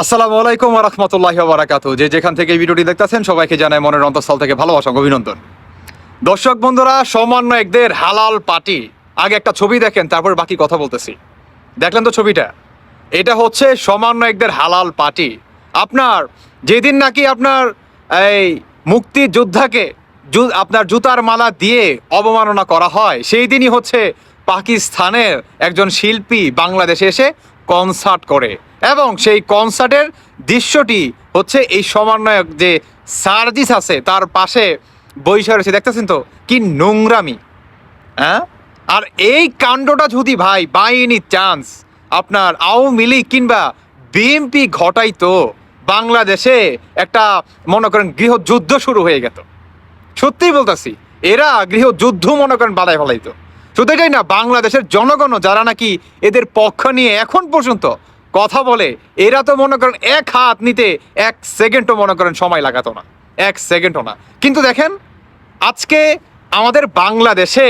আসসালামু আলাইকুম রহমতুল্লাহ বারাকাতু যে যেখান থেকে এই ভিডিওটি দেখতেছেন, সবাইকে জানায় মনের অন্তঃস্থল থেকে ভালোবাসা অভিনন্দন। দর্শক বন্ধুরা সমান্য সমন্বয়কদের হালাল পার্টি। আগে একটা ছবি দেখেন, তারপর বাকি কথা বলতেছি। দেখলেন তো ছবিটা? এটা হচ্ছে সমান্য একদের হালাল পার্টি। আপনার যেদিন নাকি আপনার এই মুক্তিযোদ্ধাকে জু- আপনার জুতার মালা দিয়ে অবমাননা করা হয়, সেই দিনই হচ্ছে পাকিস্তানের একজন শিল্পী বাংলাদেশে এসে কনসার্ট করে। এবং সেই কনসার্টের দৃশ্যটি হচ্ছে এই সমন্বয়ক যে সার্জিস আছে, তার পাশে বৈশা রয়েছে, দেখতেছেন তো? কি নোংরামি হ্যাঁ? আর এই কাণ্ডটা যদি ভাই বাই এনি চান্স আপনার আওয়ামী লীগ কিংবা বিএনপি ঘটাইতো, বাংলাদেশে একটা, মনে করেন, গৃহযুদ্ধ শুরু হয়ে গেত। সত্যিই বলতেছি, এরা গৃহযুদ্ধ মনে করেন বাধায় ফেলাইতো। শুধু এটাই না, বাংলাদেশের জনগণও যারা নাকি এদের পক্ষ নিয়ে এখন পর্যন্ত কথা বলে। এরা তো মনে করেন এক হাত নিতে এক সেকেন্ডও মনে করেন সময় লাগাতো না। এক সেকেন্ডও না। কিন্তু দেখেন, আজকে আমাদের বাংলাদেশে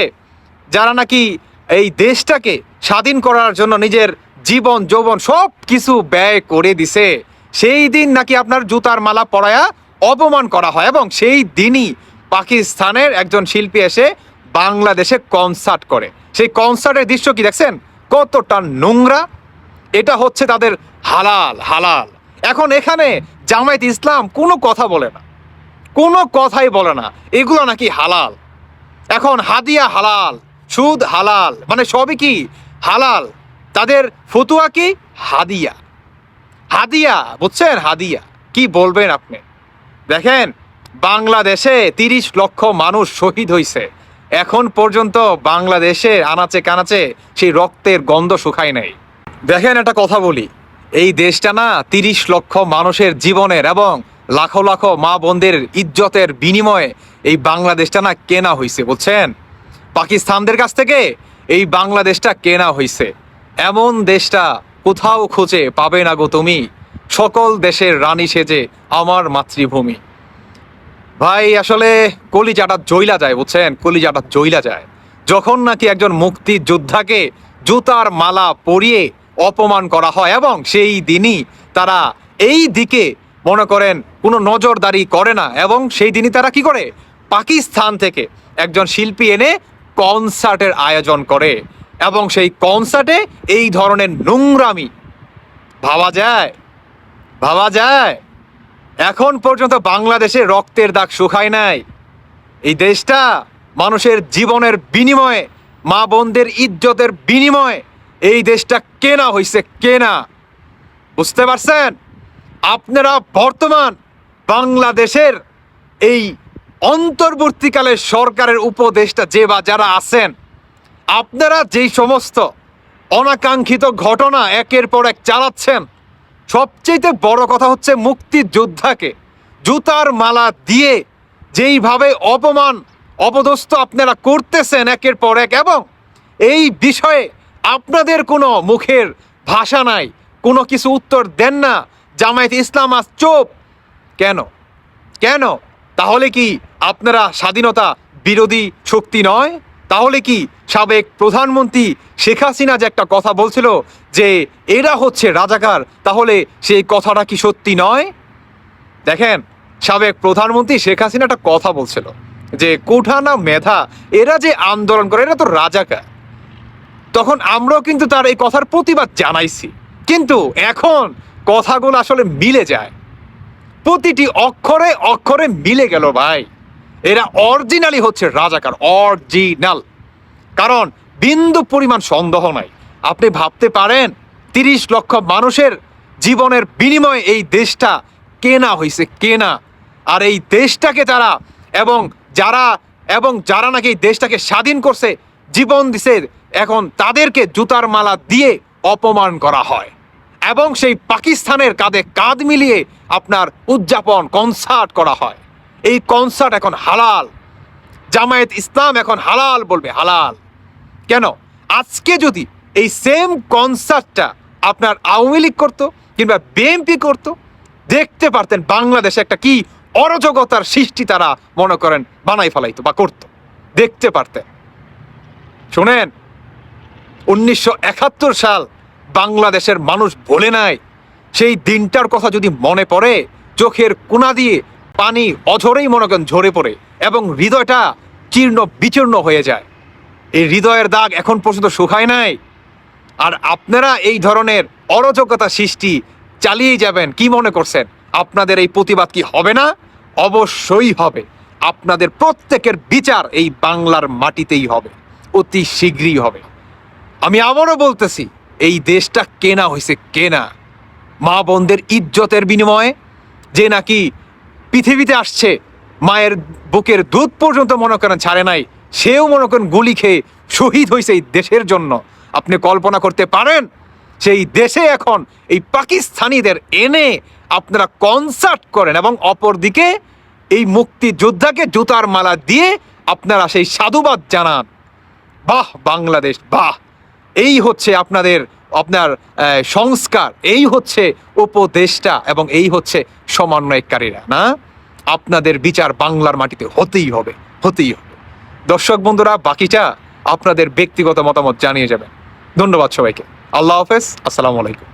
যারা নাকি এই দেশটাকে স্বাধীন করার জন্য নিজের জীবন, যৌবন সব কিছু ব্যয় করে দিছে, সেই দিন নাকি আপনার জুতার মালা পরায়া অপমান করা হয় এবং সেই দিনই পাকিস্তানের একজন শিল্পী এসে বাংলাদেশে কনসার্ট করে। সেই কনসার্টের দৃশ্য কি দেখছেন? কতটা নোংরা এটা হচ্ছে তাদের হালাল হালাল। এখন এখানে জামায়াত ইসলাম কোনো কথা বলে না। কোনো কথাই বলে না। এগুলো নাকি হালাল। এখন হাদিয়া হালাল, সুদ হালাল মানে সবই কি হালাল? তাদের ফতুয়া কি? হাদিয়া। হাদিয়া, বুঝছেন? হাদিয়া। কি বলবেন আপনি? দেখেন, বাংলাদেশে তিরিশ লক্ষ মানুষ শহীদ হয়েছে এখন পর্যন্ত বাংলাদেশে আনাচে কানাচে সেই রক্তের গন্ধ শুকায় নাই। দেখেন একটা কথা বলি। এই দেশটা না তিরিশ লক্ষ মানুষের জীবনের এবং লাখো লাখো মা বোনদের ইজ্জতের বিনিময়ে এই বাংলাদেশটা না কেনা হয়েছে বুঝছেন? পাকিস্তানদের কাছ থেকে এই বাংলাদেশটা কেনা হয়েছে এমন দেশটা কোথাও খুঁজে পাবে না গো তুমি। সকল দেশের রানী সেজে আমার মাতৃভূমি। ভাই, আসলে কলিজাটা জইলা যায়, বুঝছেন? কলিজাটা জইলা যায়। যখন নাকি একজন মুক্তি যোদ্ধাকে জুতার মালা পরিয়ে অপমান করা হয় এবং সেই দিনই তারা এই দিকে, মনে করেন, কোনো নজরদারি করে না এবং সেই দিনই তারা কি করে? পাকিস্তান থেকে একজন শিল্পী এনে কনসার্টের আয়োজন করে এবং সেই কনসার্টে এই ধরনের নোংরামি, ভাবা যায় ভাবা যায়। এখন পর্যন্ত বাংলাদেশে রক্তের দাগ শুকায় নাই। এই দেশটা মানুষের জীবনের বিনিময়ে, মা বোনদের ইজ্জতের বিনিময়ে এই দেশটা কেনা হয়েছে কেনা। বুঝতে পারছেন? আপনারা বর্তমান বাংলাদেশের এই অন্তর্বর্তীকালে সরকারের উপদেষ্টা যে বা যারা আছেন, আপনারা যেই সমস্ত অনাকাঙ্ক্ষিত ঘটনা একের পর এক চালাচ্ছেন সবচেয়ে বড় কথা হচ্ছে মুক্তিযোদ্ধাকে জুতার মালা দিয়ে যেইভাবে অপমান, অপদস্থ আপনারা করতেছেন একের পর এক, এবং এই বিষয়ে আপনাদের কোনো মুখের ভাষা নাই, কোনো কিছু উত্তর দেন না, জামায়াত ইসলাম আজ চোপ। কেন? কেন? তাহলে কি আপনারা স্বাধীনতা বিরোধী শক্তি নয়? তাহলে কি সাবেক প্রধানমন্ত্রী শেখ হাসিনা যে একটা কথা বলছিল যে এরা হচ্ছে রাজাকার, তাহলে সেই কথাটা কি সত্যি নয়? দেখেন, সাবেক প্রধানমন্ত্রী শেখ হাসিনা একটা কথা বলছিল যে কোঠা না মেধা, এরা যে আন্দোলন করে, এরা তো রাজাকার। তখন আমরাও কিন্তু তার এই কথার প্রতিবাদ জানাইছি। কিন্তু এখন কথাগুলো আসলে মিলে যায়। প্রতিটি অক্ষরে অক্ষরে মিলে গেল ভাই। এরা অরিজিনালি হচ্ছে রাজাকার, অরিজিনাল। কারণ বিন্দু পরিমাণ সন্দেহ নাই। আপনি ভাবতে পারেন, তিরিশ লক্ষ মানুষের জীবনের বিনিময়ে এই দেশটা কেনা হয়েছে কেনা। আর এই দেশটাকে তারা এবং যারা এবং যারা নাকি এই দেশটাকে স্বাধীন করছে জীবন দিছে, এখন তাদেরকে জুতার মালা দিয়ে অপমান করা হয়। এবং সেই পাকিস্তানের কাঁধে কাঁধ মিলিয়ে আপনার উদযাপন কনসার্ট করা হয়। এই কনসার্ট এখন হালাল। জামায়াত ইসলাম এখন হালাল বলবে, হালাল। কেন? আজকে যদি এই সেম কনসার্টটা আপনার আওয়ামী লীগ করতো কিংবা বিএনপি করতো, দেখতে পারতেন বাংলাদেশে একটা কি অরাজকতার সৃষ্টি তারা মনে করেন বানাই ফেলাইতো বা করতো। দেখতে পারতেন। শোনেন, উনিশশো একাত্তর সাল বাংলাদেশের মানুষ ভোলে নাই। সেই দিনটার কথা যদি মনে পড়ে, চোখের কোনা দিয়ে পানি অঝরেই মনে করেন ঝরে পড়ে এবং হৃদয়টা চীর্ণ বিচীর্ণ হয়ে যায়। এই হৃদয়ের দাগ এখন পর্যন্ত শুকায় নাই। আর আপনারা এই ধরনের অরাজকতা সৃষ্টি চালিয়ে যাবেন, কি মনে করছেন? আপনাদের এই প্রতিবাদ কি হবে না? অবশ্যই হবে। আপনাদের প্রত্যেকের বিচার এই বাংলার মাটিতেই হবে। অতি শীঘ্রই হবে। আমি আবারও বলতেছি, এই দেশটা কেনা হয়েছে কেনা। মা বোনদের ইজ্জতের বিনিময়ে যে নাকি পৃথিবীতে আসছে, মায়ের বুকের দুধ পর্যন্ত মনে করেন ছাড়ে নাই, সেও মনে করেন গুলি খেয়ে শহীদ হয়েছে এই দেশের জন্য। আপনি কল্পনা করতে পারেন, সেই দেশে এখন এই পাকিস্তানিদের এনে আপনারা কনসার্ট করেন এবং অপরদিকে এই মুক্তিযোদ্ধাকে জুতার মালা দিয়ে আপনারা সেই সাধুবাদ জানান। বাহ, বাংলাদেশ, বাহ। এই হচ্ছে আপনাদের, আপনার সংস্কার। এই হচ্ছে উপদেষ্টা এবং এই হচ্ছে সমন্বয়কারীরা, না? আপনাদের বিচার বাংলার মাটিতে হতেই হবে হতেই হবে। দর্শক বন্ধুরা, বাকিটা আপনাদের ব্যক্তিগত মতামত জানিয়ে যাবেন। ধন্যবাদ সবাইকে। আল্লাহ হাফেজ, আসসালামু আলাইকুম।